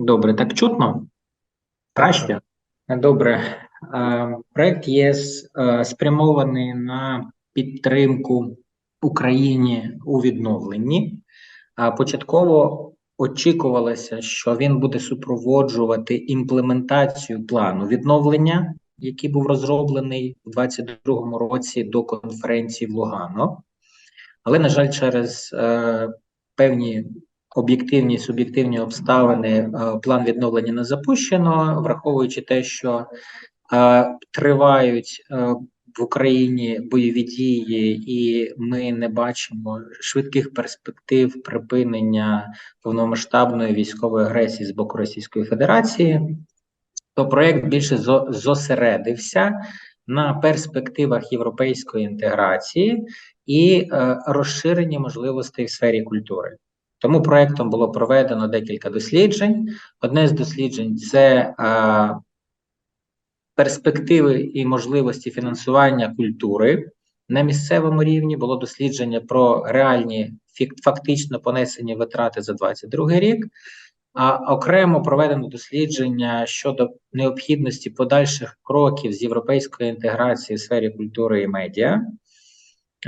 Добре, так чутно? Краще? Добре. Проект ЄС спрямований на підтримку Україні у відновленні. Початково очікувалося, що він буде супроводжувати імплементацію плану відновлення, який був розроблений у 2022 році до конференції в Лугано. Але, на жаль, через е, певні об'єктивні суб'єктивні обставини е, план відновлення не запущено, враховуючи те, що е, тривають е, в Україні бойові дії, і ми не бачимо швидких перспектив припинення повномасштабної військової агресії з боку Російської Федерації, то проект більше зосередився на перспективах європейської інтеграції і розширенні можливостей в сфері культури. Тому проектом було проведено декілька досліджень. Одне з досліджень це перспективи і можливості фінансування культури на місцевому рівні. Було дослідження про реальні фактично понесені витрати за 2022 рік. А окремо проведено дослідження щодо необхідності подальших кроків з європейської інтеграції в сфері культури і медіа.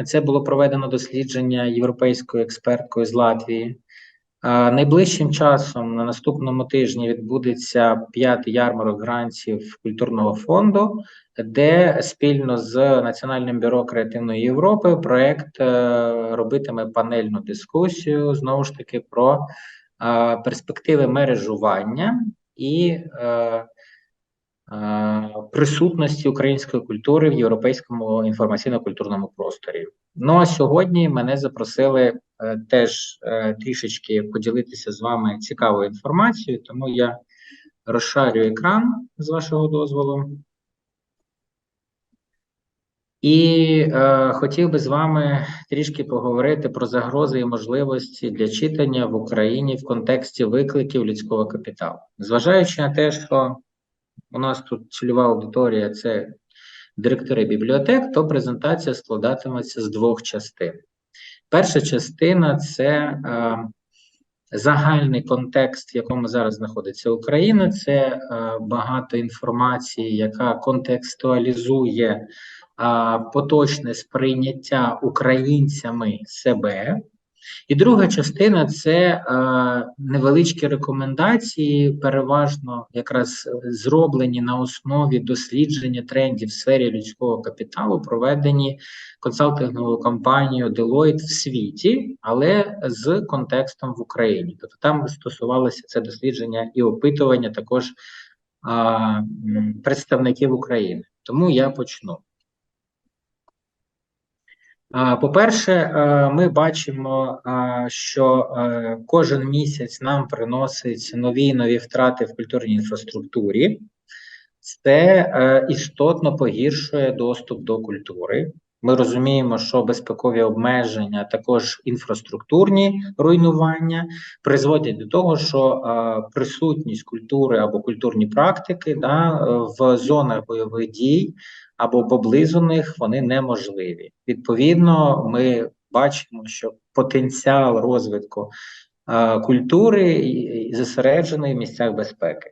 Це було проведено дослідження європейською експерткою з Латвії. Найближчим часом на наступному тижні відбудеться п'ятий ярмарок грантів культурного фонду, де спільно з Національним бюро креативної Європи проект е, робитиме панельну дискусію знову ж таки про перспективи мережування і е, присутності української культури в європейському інформаційно-культурному просторі. Ну а сьогодні мене запросили е, теж е, трішечки поділитися з вами цікавою інформацією, тому я розшарю екран з вашого дозволу. І е, хотів би з вами трішки поговорити про загрози і можливості для читання в Україні в контексті викликів людського капіталу, зважаючи на те, що у нас тут цільова аудиторія це директори бібліотек, то презентація складатиметься з двох частин. Перша частина це е, загальний контекст, в якому зараз знаходиться Україна. Це е, багато інформації, яка контекстуалізує е, поточне сприйняття українцями себе. І друга частина це е, невеличкі рекомендації, переважно якраз зроблені на основі дослідження трендів в сфері людського капіталу, проведені консалтинговою компанією Deloitte в світі, але з контекстом в Україні. Тобто там стосувалося це дослідження і опитування також представників України. Тому я почну. По-перше, е, ми бачимо, що е, кожен місяць нам приносить нові і нові втрати в культурній інфраструктурі, це е, істотно погіршує доступ до культури. Ми розуміємо, що безпекові обмеження, також інфраструктурні руйнування призводять до того, що присутність культури або культурні практики да, в зонах бойових дій або поблизу них вони неможливі. Відповідно, ми бачимо, що потенціал розвитку а, культури зосереджений в місцях безпеки.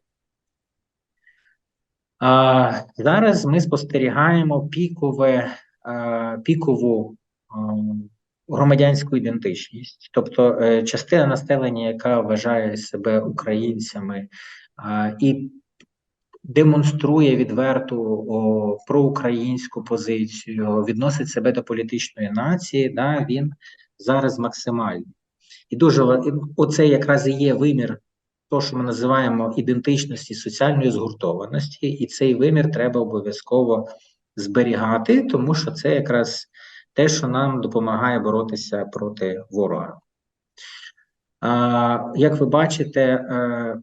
А, Зараз ми спостерігаємо пікове, а, пікову а, громадянську ідентичність, тобто е, частина населення, яка вважає себе українцями а, і демонструє відверту о, проукраїнську позицію, відносить себе до політичної нації, да, він зараз максимальний. І дуже оце якраз і є вимір, того, що ми називаємо ідентичності соціальної згуртованості, і цей вимір треба обов'язково зберігати, тому що це якраз те, що нам допомагає боротися проти ворога. Як ви бачите, е,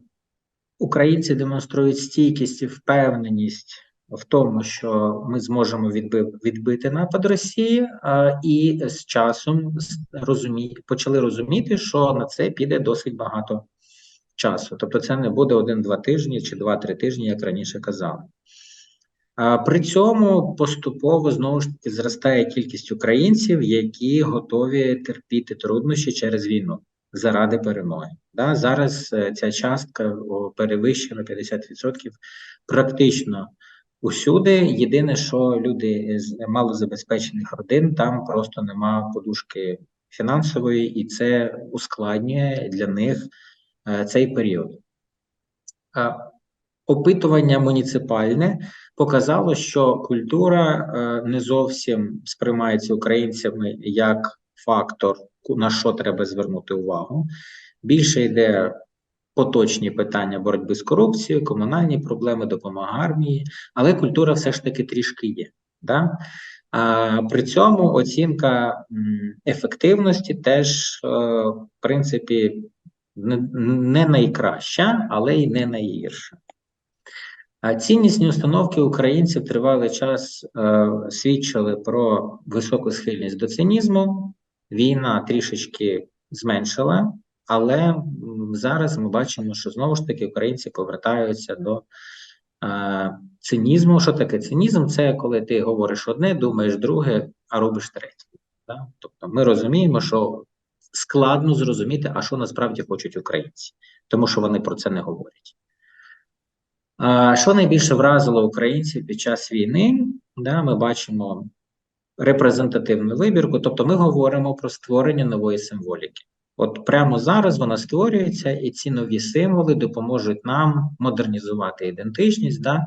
Українці демонструють стійкість і впевненість в тому, що ми зможемо відбити напад Росії, і з часом розумі... почали розуміти, що на це піде досить багато часу. Тобто, це не буде один-два тижні чи два-три тижні, як раніше казали. А, При цьому поступово знову ж таки зростає кількість українців, які готові терпіти труднощі через війну. Заради перемоги. Да? Зараз е, ця частка перевищена 50% практично усюди. Єдине, що люди з малозабезпечених родин, там просто нема подушки фінансової, і це ускладнює для них е, цей період. Опитування муніципальне показало, що культура е, не зовсім сприймається українцями як фактор, на що треба звернути увагу. Більше йде поточні питання боротьби з корупцією, комунальні проблеми, допомога армії, але культура все ж таки трішки є. Да? А, При цьому оцінка ефективності теж, е, в принципі, не, найкраща, але й не найгірша. Ціннісні установки українців тривалий час е, свідчили про високу схильність до цинізму. Війна трішечки зменшила, але зараз ми бачимо, що знову ж таки українці повертаються до е, цинізму. Що таке цинізм? Це коли ти говориш одне, думаєш друге, а робиш третє. Да? Тобто ми розуміємо, що складно зрозуміти, а що насправді хочуть українці, тому що вони про це не говорять. А, Що найбільше вразило українців під час війни? Да, Ми бачимо репрезентативну вибірку, тобто ми говоримо про створення нової символіки. От прямо зараз вона створюється, і ці нові символи допоможуть нам модернізувати ідентичність, да,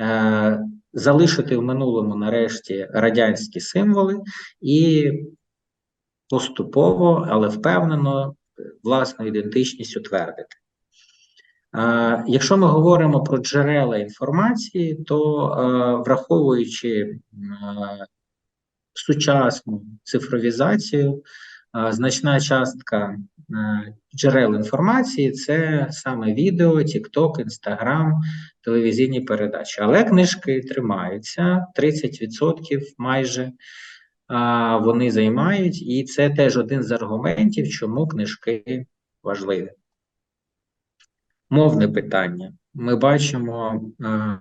е, залишити в минулому нарешті радянські символи і поступово, але впевнено, власну ідентичність утвердити. Е, якщо ми говоримо про джерела інформації, то е, враховуючи е, сучасну цифровізацію, значна частка джерел інформації це саме відео, TikTok, Instagram, телевізійні передачі. Але книжки тримаються 30% майже вони займають, і це теж один з аргументів, чому книжки важливі. Мовне питання. Ми бачимо е,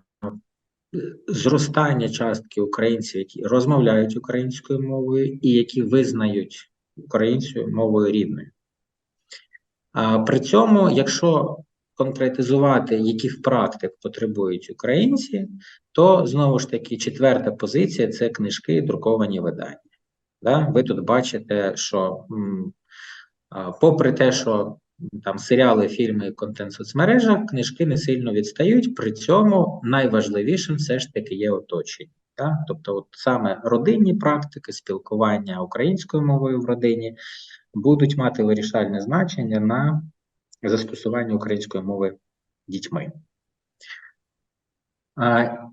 зростання частки українців, які розмовляють українською мовою і які визнають українською мовою рідною. А при цьому, якщо конкретизувати, яких практик потребують українці, то знову ж таки четверта позиція це книжки, друковані видання. Да? Ви тут бачите, що попри те, що там серіали, фільми, контент в соцмережах, книжки не сильно відстають. При цьому найважливішим все ж таки є оточення. Так? Тобто, от саме родинні практики, спілкування українською мовою в родині будуть мати вирішальне значення на застосування української мови дітьми.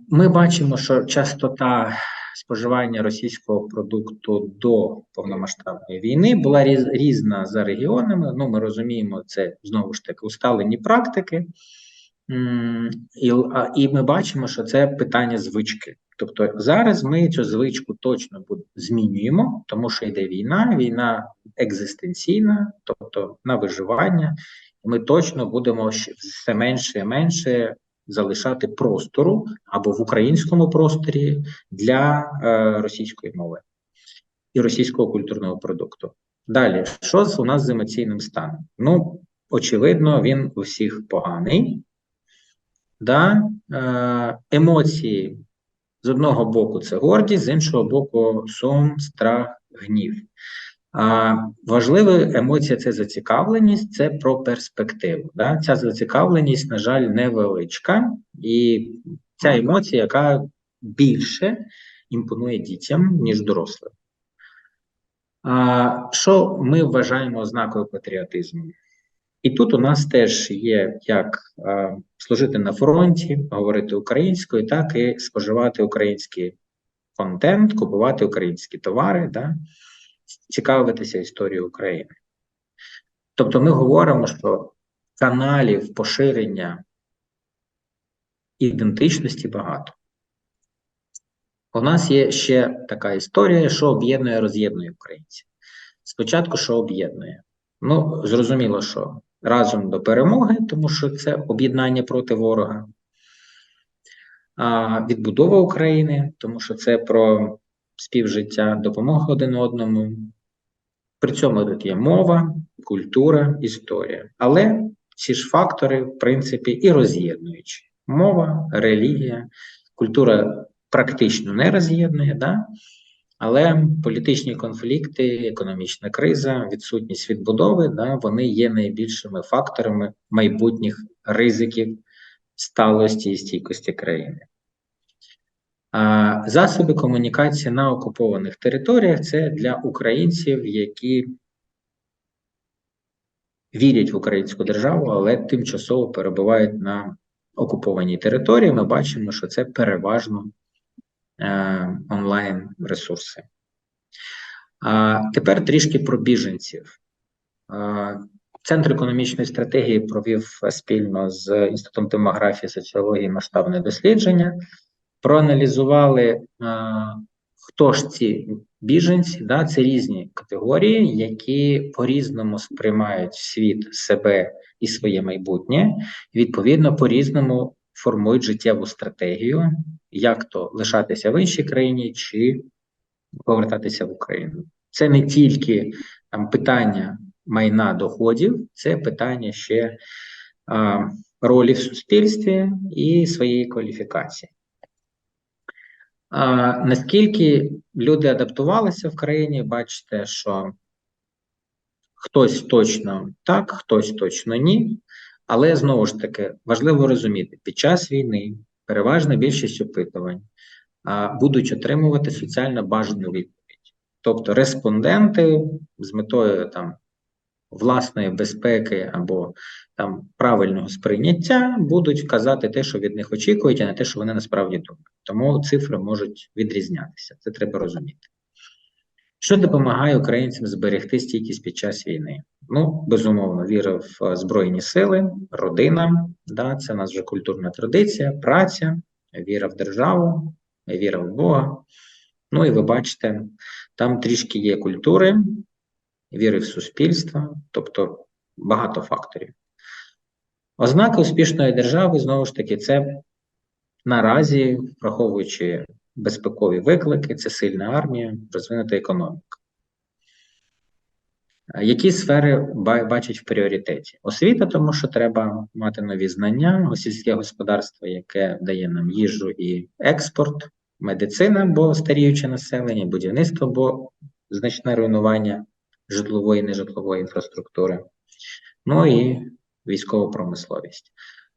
Ми бачимо, що частота споживання російського продукту до повномасштабної війни була різ, різна за регіонами. Ну, ми розуміємо, це знову ж таки усталені практики, і, і ми бачимо, що це питання звички. Тобто зараз ми цю звичку точно змінюємо, тому що йде війна, війна екзистенційна, тобто на виживання. Ми точно будемо все менше і менше залишати простору або в українському просторі для е, російської мови і російського культурного продукту. Далі, що у нас з емоційним станом? Ну, очевидно, він у всіх поганий. Да? Е, Емоції з одного боку це гордість, з іншого боку, сум, страх, гнів. Важлива емоція це зацікавленість, це про перспективу. Да? Ця зацікавленість, на жаль, невеличка, і ця емоція, яка більше імпонує дітям, ніж дорослим. А, Що ми вважаємо ознакою патріотизму? І тут у нас теж є як а, служити на фронті, говорити українською, так і споживати український контент, купувати українські товари. Да? Цікавитися історією України. Тобто ми говоримо, що каналів поширення ідентичності багато. У нас є ще така історія, що об'єднує, роз'єднує українців. Спочатку, що об'єднує? Ну, зрозуміло, що разом до перемоги, тому що це об'єднання проти ворога, а відбудова України, тому що це про співжиття, допомога один одному. При цьому тут є мова, культура, історія. Але ці ж фактори, в принципі, і роз'єднуючі. Мова, релігія, культура практично не роз'єднує, да? але політичні конфлікти, економічна криза, відсутність відбудови, да, вони є найбільшими факторами майбутніх ризиків сталості і стійкості країни. Засоби комунікації на окупованих територіях це для українців, які вірять в українську державу, але тимчасово перебувають на окупованій території. Ми бачимо, що це переважно е, онлайн ресурси. Тепер трішки про біженців. Центр економічної стратегії провів спільно з Інститутом демографії соціології масштабне дослідження, проаналізували, хто ж ці біженці, да, це різні категорії, які по-різному сприймають світ себе і своє майбутнє, відповідно по-різному формують життєву стратегію, як то лишатися в іншій країні чи повертатися в Україну. Це не тільки там питання майна доходів, це питання ще а, ролі в суспільстві і своєї кваліфікації. Наскільки люди адаптувалися в країні, бачите, що хтось точно так, хтось точно ні. Але знову ж таки важливо розуміти, під час війни переважна більшість опитувань а, будуть отримувати соціально бажану відповідь. Тобто респонденти з метою там власної безпеки або там правильного сприйняття будуть казати те, що від них очікують, а не те, що вони насправді думають. Тому цифри можуть відрізнятися. Це треба розуміти. Що допомагає українцям зберегти стійкість під час війни? Ну, безумовно, віра в Збройні сили, родина, да, це у нас вже культурна традиція, праця, віра в державу, віра в Бога. Ну і ви бачите, там трішки є культури, віри в суспільство, тобто багато факторів. Ознаки успішної держави, знову ж таки, це наразі, враховуючи безпекові виклики, це сильна армія, розвинута економіка. Які сфери бачать в пріоритеті? Освіта, тому що треба мати нові знання, сільське господарство, яке дає нам їжу і експорт, медицина, бо старіюче населення, будівництво, бо значне руйнування житлової і нежитлової інфраструктури, ну і військова промисловість.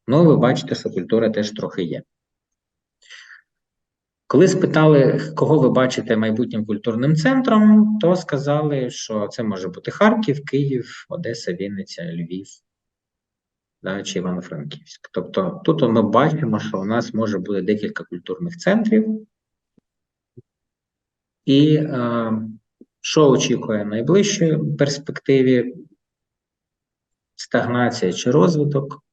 Ну, ви бачите, що культура теж трохи є. Коли спитали, кого ви бачите майбутнім культурним центром, то сказали, що це може бути Харків, Київ, Одеса, Вінниця, Львів да, чи Івано-Франківськ. Тобто тут ми бачимо, що у нас може бути декілька культурних центрів, і е, що очікує в найближчій перспективі? Стагнація чи розвиток?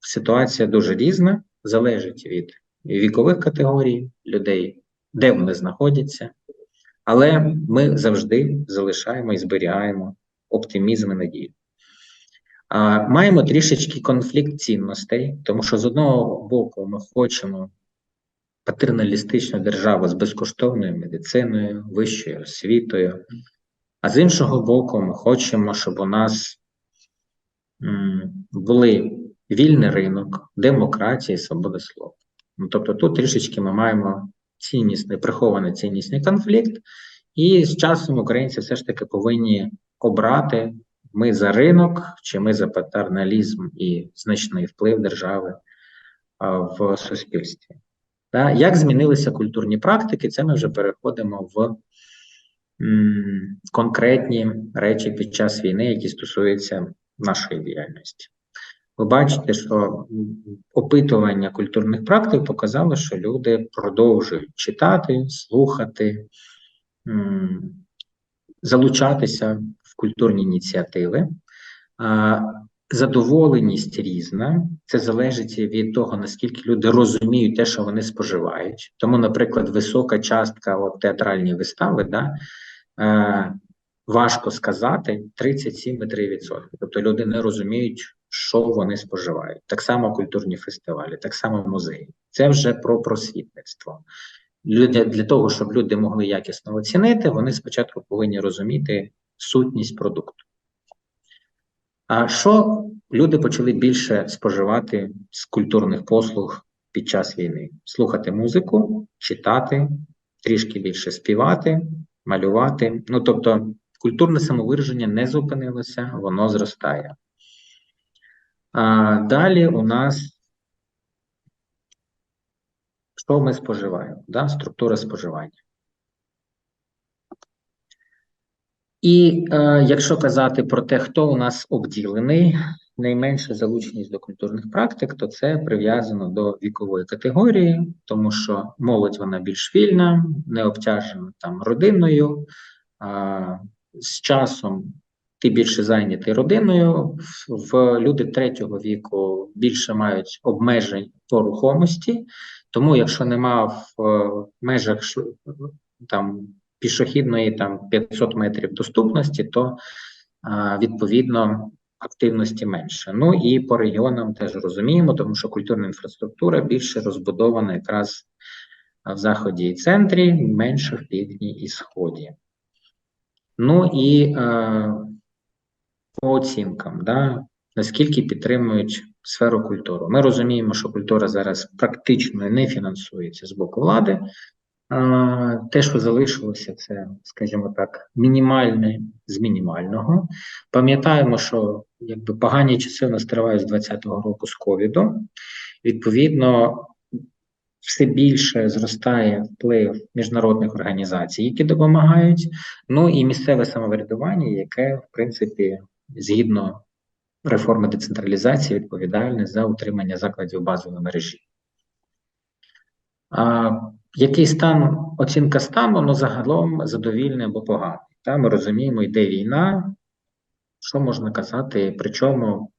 Ситуація дуже різна, залежить від вікових категорій людей, де вони знаходяться, але ми завжди залишаємо і зберігаємо оптимізм і надію. Маємо трішечки конфлікт цінностей, тому що з одного боку ми хочемо патерналістичну державу з безкоштовною медициною, вищою освітою, а з іншого боку, ми хочемо, щоб у нас були вільний ринок, демократія і свобода слова. Ну, Тобто тут трішечки ми маємо ціннісний, прихований ціннісний конфлікт, і з часом українці все ж таки повинні обрати ми за ринок, чи ми за патерналізм і значний вплив держави в суспільстві. Да? Як змінилися культурні практики, це ми вже переходимо в м, конкретні речі під час війни, які стосуються нашої діяльності. Ви бачите, що опитування культурних практик показало, що люди продовжують читати, слухати, м, залучатися в культурні ініціативи. Задоволеність різна, це залежить від того, наскільки люди розуміють те, що вони споживають. Тому, наприклад, висока частка от, театральні вистави, да, е, важко сказати 37,3%. Тобто люди не розуміють, що вони споживають. Так само культурні фестивалі, так само музеї. Це вже про просвітництво. Люди, Для того, щоб люди могли якісно оцінити, вони спочатку повинні розуміти сутність продукту. А що люди почали більше споживати з культурних послуг під час війни? Слухати музику, читати, трішки більше співати, малювати. Ну тобто, культурне самовираження не зупинилося, воно зростає. А далі у нас що ми споживаємо? Да? Структура споживання. І е, якщо казати про те, хто у нас обділений, найменша залученість до культурних практик, то це прив'язано до вікової категорії, тому що молодь вона більш вільна, не обтяжена там родиною. А, з часом ти більше зайнятий родиною. В, люди третього віку більше мають обмежень по рухомості, тому якщо нема в е, межах там пішохідної там 500 метрів доступності, то відповідно активності менше. Ну і по регіонам теж розуміємо, тому що культурна інфраструктура більше розбудована якраз в заході і центрі, менше в півдні і сході. Ну і е, по оцінкам, да, наскільки підтримують сферу культури. Ми розуміємо, що культура зараз практично не фінансується з боку влади, те, що залишилося, це, скажімо так, мінімальне з мінімального. Пам'ятаємо, що якби погані часи у нас тривають з 2020 року з ковіду. Відповідно, все більше зростає вплив міжнародних організацій, які допомагають. Ну і місцеве самоврядування, яке, в принципі, згідно реформи децентралізації, відповідальне за утримання закладів базової мережі. Який стан, оцінка стану, ну загалом задовільний або поганий. Та, Ми розуміємо, йде війна, що можна казати, причому,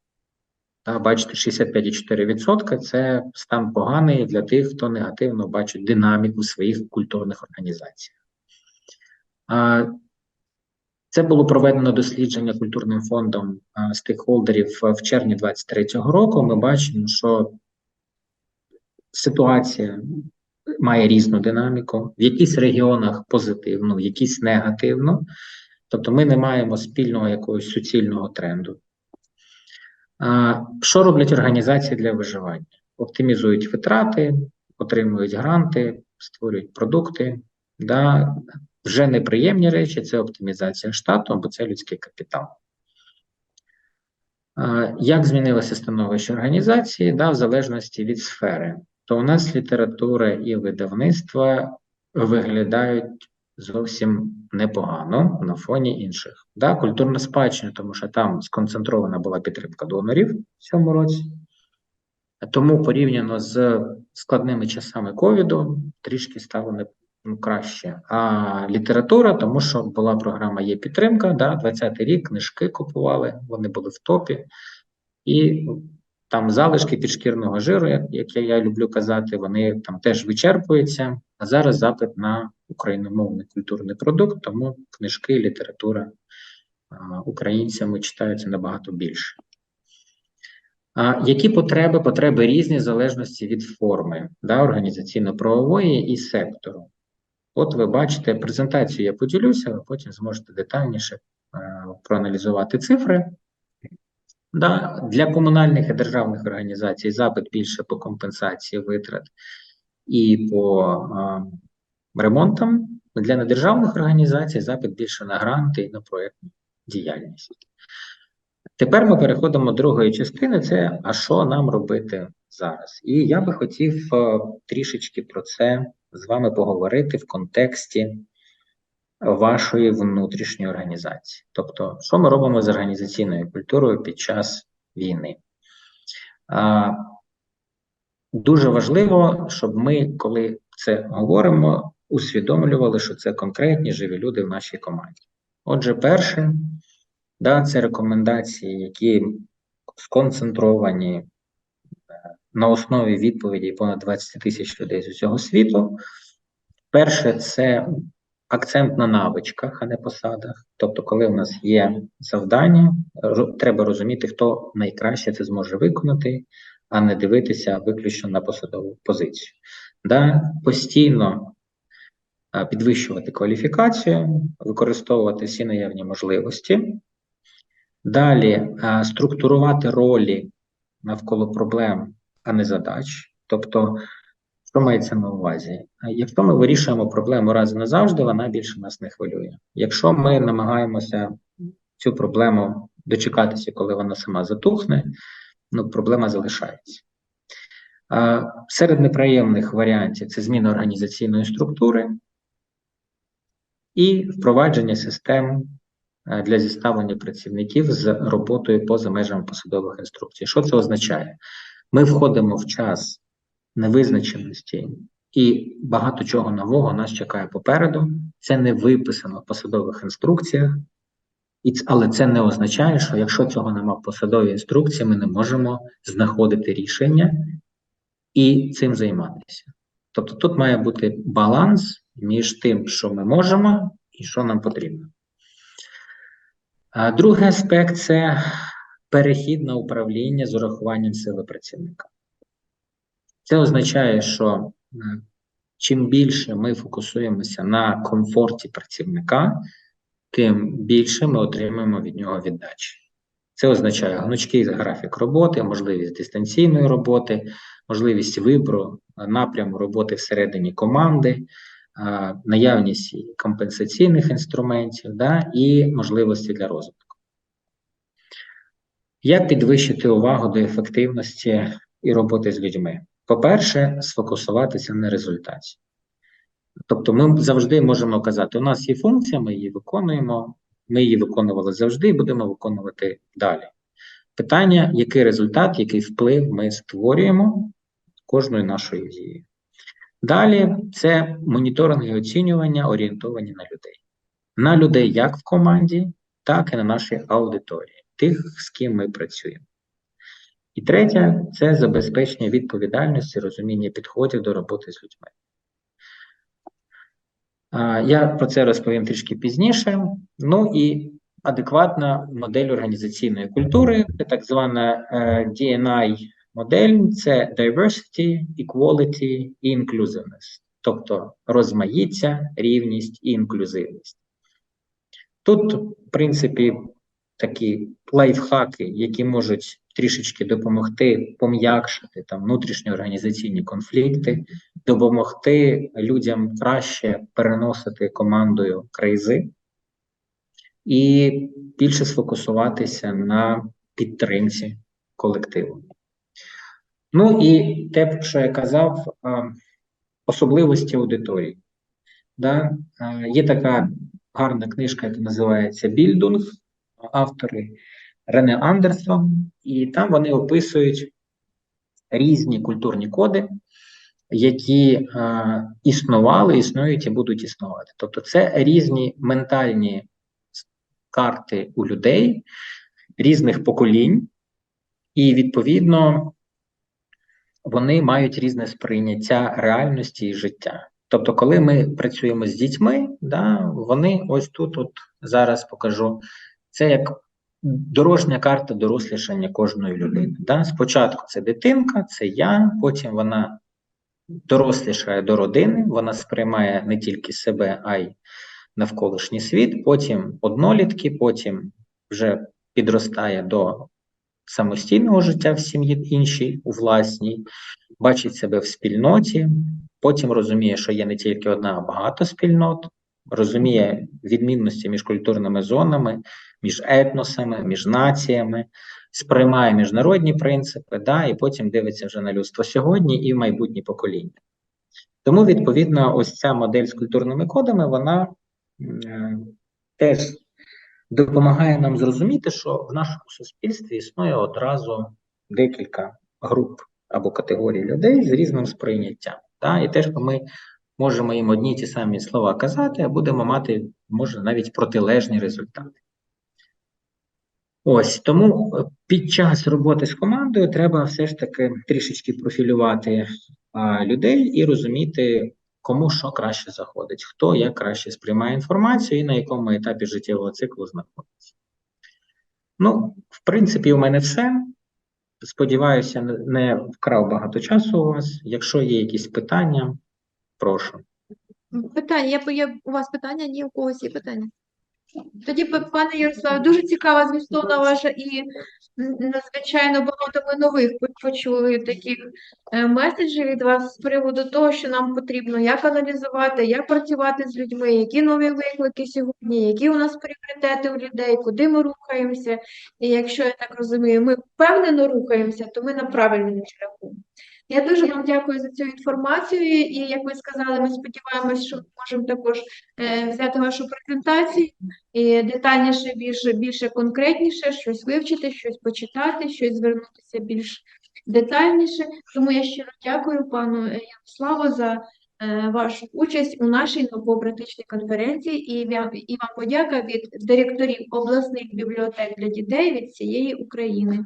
та, бачите, 65,4% це стан поганий для тих, хто негативно бачить динаміку своїх культурних організацій. Це було проведено дослідження культурним фондом стейкхолдерів в червні 2023 року. Ми бачимо, що ситуація має різну динаміку, в якихось регіонах позитивно, в якісь негативно. Тобто ми не маємо спільного якогось суцільного тренду. А, Що роблять організації для виживання? Оптимізують витрати, отримують гранти, створюють продукти. Да? Вже неприємні речі це оптимізація штату або це людський капітал. Як змінилося становище організації да, в залежності від сфери? То у нас література і видавництва виглядають зовсім непогано на фоні інших. Да, Культурна спадщина, тому що там сконцентрована була підтримка донорів в цьому році. Тому порівняно з складними часами ковіду трішки стало не ну, краще. А література, тому що була програма Є підтримка, да, 20-й рік книжки купували, вони були в топі. І там залишки підшкірного жиру, як я люблю казати, вони там теж вичерпуються. А зараз запит на україномовний культурний продукт, тому книжки, література українцями читаються набагато більше. Які потреби? Потреби різні в залежності від форми да, організаційно-правової і сектору. От ви бачите презентацію, я поділюся, ви потім зможете детальніше проаналізувати цифри. Да, Для комунальних і державних організацій запит більше по компенсації витрат і по а, ремонтам. Для недержавних організацій запит більше на гранти і на проєктну діяльність. Тепер ми переходимо до другої частини: це а що нам робити зараз? І я би хотів а, трішечки про це з вами поговорити в контексті вашої внутрішньої організації. Тобто, що ми робимо з організаційною культурою під час війни? А, Дуже важливо, щоб ми, коли це говоримо, усвідомлювали, що це конкретні живі люди в нашій команді. Отже, перше, да, це рекомендації, які сконцентровані е, на основі відповіді понад 20 тисяч людей з усього світу. Перше, це акцент на навичках, а не посадах. Тобто, коли у нас є завдання, треба розуміти, хто найкраще це зможе виконати, а не дивитися виключно на посадову позицію. Да? Постійно підвищувати кваліфікацію, використовувати всі наявні можливості. Далі структурувати ролі навколо проблем, а не задач. Тобто, що мається на увазі? Якщо ми вирішуємо проблему раз і назавжди, вона більше нас не хвилює. Якщо ми намагаємося цю проблему дочекатися, коли вона сама затухне, ну, проблема залишається. Серед неприємних варіантів це зміна організаційної структури і впровадження систем для зіставлення працівників з роботою поза межами посадових інструкцій. Що це означає? Ми входимо в час невизначеності, і багато чого нового нас чекає попереду. Це не виписано в посадових інструкціях, але це не означає, що якщо цього нема в посадовій інструкції, ми не можемо знаходити рішення і цим займатися. Тобто тут має бути баланс між тим, що ми можемо, і що нам потрібно. Другий аспект це перехід на управління з урахуванням сили працівника. Це означає, що е, чим більше ми фокусуємося на комфорті працівника, тим більше ми отримуємо від нього віддачі. Це означає гнучкий графік роботи, можливість дистанційної роботи, можливість вибору е, напряму роботи всередині команди, е, наявність компенсаційних інструментів да, і можливості для розвитку. Як підвищити увагу до ефективності і роботи з людьми? По-перше, сфокусуватися на результаті. Тобто ми завжди можемо казати, у нас є функція, ми її виконуємо, ми її виконували завжди і будемо виконувати далі. Питання, який результат, який вплив ми створюємо кожною нашою дією. Далі це моніторинг і оцінювання орієнтовані на людей. На людей як в команді, так і на нашій аудиторії, тих, з ким ми працюємо. І третє це забезпечення відповідальності, розуміння підходів до роботи з людьми. Я про це розповім трішки пізніше. Ну і адекватна модель організаційної культури, так звана е, DNI модель, це diversity, equality і inclusiveness, тобто розмаїття, рівність і інклюзивність. Тут, в принципі, такі лайфхаки, які можуть трішечки допомогти пом'якшити там внутрішні організаційні конфлікти, допомогти людям краще переносити командою кризи і більше сфокусуватися на підтримці колективу. Ну і те, що я казав, особливості аудиторії. Да? Є така гарна книжка, яка називається Більдунг, автори Рене Андерсон, і там вони описують різні культурні коди, які е, існували, існують і будуть існувати. Тобто, це різні ментальні карти у людей різних поколінь, і відповідно вони мають різне сприйняття реальності і життя. Тобто, коли ми працюємо з дітьми, да, вони ось тут, от зараз покажу, це як дорожня карта дорослішання кожної людини. Да? Спочатку це дитинка, це я, потім вона дорослішає до родини, вона сприймає не тільки себе, а й навколишній світ, потім однолітки, потім вже підростає до самостійного життя в сім'ї іншій, у власній, бачить себе в спільноті, потім розуміє, що є не тільки одна, а багато спільнот, розуміє відмінності між культурними зонами, між етносами, між націями, сприймає міжнародні принципи, да, і потім дивиться вже на людство сьогодні і в майбутні покоління. Тому, відповідно, ось ця модель з культурними кодами, вона е, теж допомагає нам зрозуміти, що в нашому суспільстві існує одразу декілька груп або категорій людей з різним сприйняттям. Да? І те, що ми можемо їм одні ті самі слова казати, а будемо мати, може, навіть протилежні результати. Ось тому е, під час роботи з командою треба все ж таки трішечки профілювати а, людей і розуміти, кому що краще заходить, хто як краще сприймає інформацію і на якому етапі життєвого циклу знаходиться. Ну, в принципі, у мене все. Сподіваюся, не вкрав багато часу у вас. Якщо є якісь питання, прошу. Питання, є, є у вас питання? Ні, у когось є питання? Тоді, пане Ярославе, дуже цікава змістовна ваша і надзвичайно багато ми нових почули таких е, меседжів від вас з приводу того, що нам потрібно як аналізувати, як працювати з людьми, які нові виклики сьогодні, які у нас пріоритети у людей, куди ми рухаємося. І якщо я так розумію, ми впевнено рухаємося, то ми на правильному шляху. Я дуже вам дякую за цю інформацію, і як ви сказали, ми сподіваємось, що ми можемо також е, взяти вашу презентацію і детальніше, більше, більше конкретніше, щось вивчити, щось почитати, щось звернутися більш детальніше. Тому я щиро дякую пану Ярославу за е, вашу участь у нашій науково-практичній конференції і і вам подяка від директорів обласних бібліотек для дітей від всієї України.